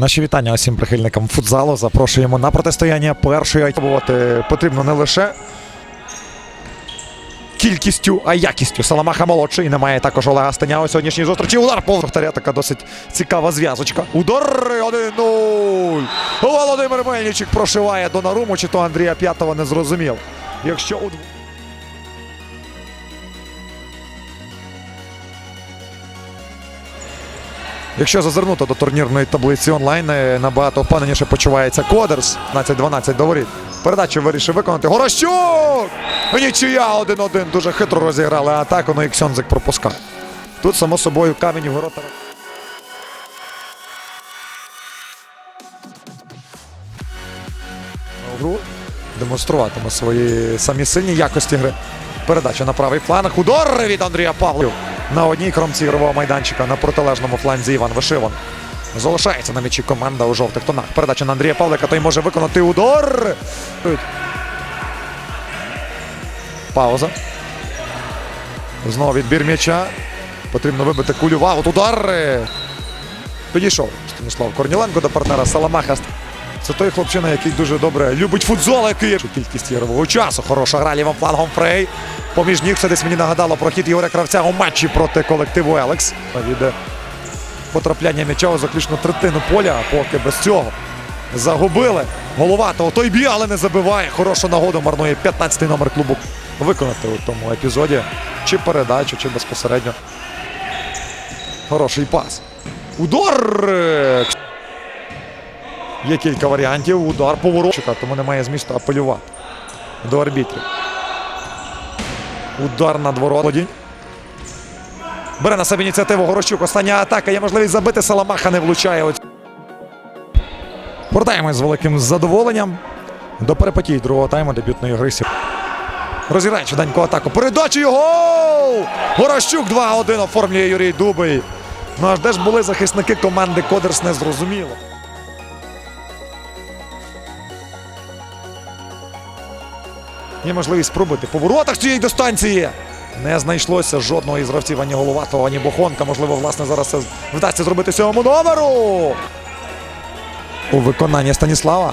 Наші вітання усім прихильникам футзалу. Запрошуємо на протистояння першої Пробувати потрібно не лише кількістю, а якістю. Саламаха молодший. Немає також Олега Стеня у сьогоднішній зустрічі. Удар по вратаря. Така досить цікава зв'язочка. Удар 1-0. Володимир Мельничик прошиває Донаруму, чи то Андрія П'ятого не зрозумів. Якщо у Якщо зазирнути до турнірної таблиці онлайн, е, набагато впевненіше почувається Кодерс. 12-12 до. Передачу вирішив виконати. Горощук! Нічия 1-1. Дуже хитро розіграли атаку, ну і Ксьонзик пропускає. Тут, само собою, камінь у ворота. Гру демонструватиме свої самі сильні якості гри. Передача на правий фланг. Удар від Андрія Павлів. На одній кромці ігрового майданчика на протилежному фланзі Іван Вишиван. Залишається на м'ячі команда у жовтих тонах. Передача на Андрія Павлика. Той може виконати удар. Пауза. Знову відбір м'яча. Потрібно вибити кулю в аут. Удар. Підійшов Станіслав Корніленко до партнера Саламаха. Це той хлопчина, який дуже добре любить футзол, який кількість ігрового часу. Хороша гра лівим флангом Фрей. Поміж ніг це десь мені нагадало про хід Ігоря Кравця у матчі проти колективу Елекс. Від потрапляння м'яча у заключну третину поля, а поки без цього. Загубили головатого. Той б'є, але не забиває. Хорошу нагоду марнує 15-й номер клубу виконати у тому епізоді. Чи передачу, чи безпосередньо. Хороший пас. Удар! Є кілька варіантів. Удар поворотчика, тому немає змісту апелювати до арбітрів. Удар над воротодінь. Бере на себе ініціативу Горощук. Остання атака. Є можливість забити. Саламаха не влучає. Ось. Повертаємось з великим задоволенням до перепотій другого тайму дебютної гри. Розіграє чуденьку атаку. Передача і гол! Горощук 2-1 оформлює Юрій Дубий. Ну аж де ж були захисники команди Кодерс не зрозуміло. Є можливість спробувати по воротах цієї дистанції. Не знайшлося жодного із гравців ані головатого, ані бохонка. Можливо, власне, зараз це вдасться зробити сьомому номеру. У виконанні Станіслава,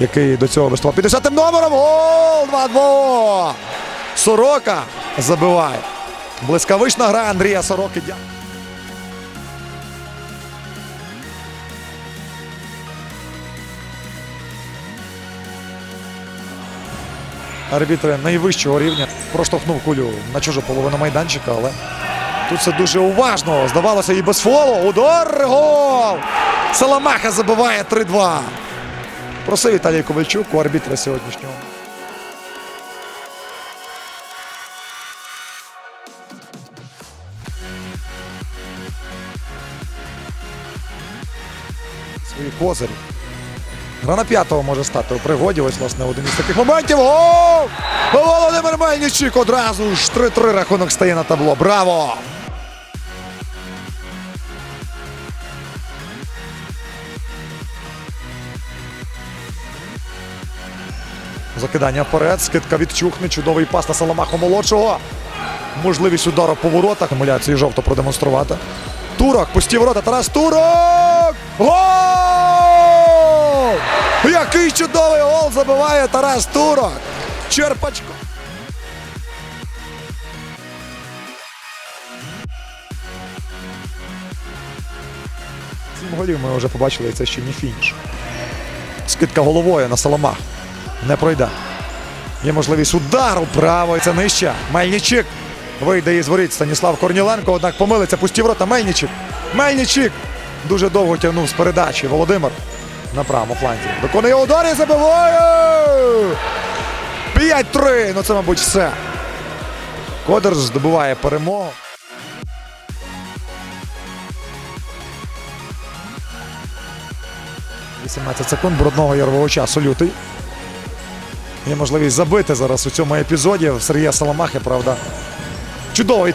який до цього виступав 50-м номером. Гол! 2-2! Сорока забиває. Блискавична гра Андрія Сороки. Арбітри найвищого рівня проштовхнув кулю на чужу половину майданчика, але тут все дуже уважно. Здавалося, і без фолу. Удар! Гол! Саламаха забиває 3-2. Просив Віталій Ковальчук у арбітра сьогоднішнього. Свої козирі. Гра на п'ятого може стати у пригоді. Ось, власне, один із таких моментів. Гол! Володимир Мельничик одразу ж 3-3 рахунок стає на табло. Браво! Закидання вперед, скидка від Чухни, чудовий пас на Саламаху молодшого. Можливість удару по воротах. Емуляції жовто продемонструвати. Турок, пусті ворота. Тарас Турок! Гол! Який чудовий гол забиває Тарас Турок! Черпачко. Сім голів ми вже побачили, і це ще не фініш. Скидка головою на Саламах. Не пройде. Є можливість удару право. Це нижче. Мельничик вийде із воріт Станіслав Корніленко. Однак помилиться. Пусті ворота. Мельничик. Мельничик дуже довго тягнув з передачі. Володимир на правому фланзі. Виконує удар і забиває. 5-3. Ну це, мабуть, все. Кодерс здобуває перемогу. «18 секунд брудного ярового часу лютий. Є можливість забити зараз у цьому епізоді Сергія Саламахи, правда. Чудовий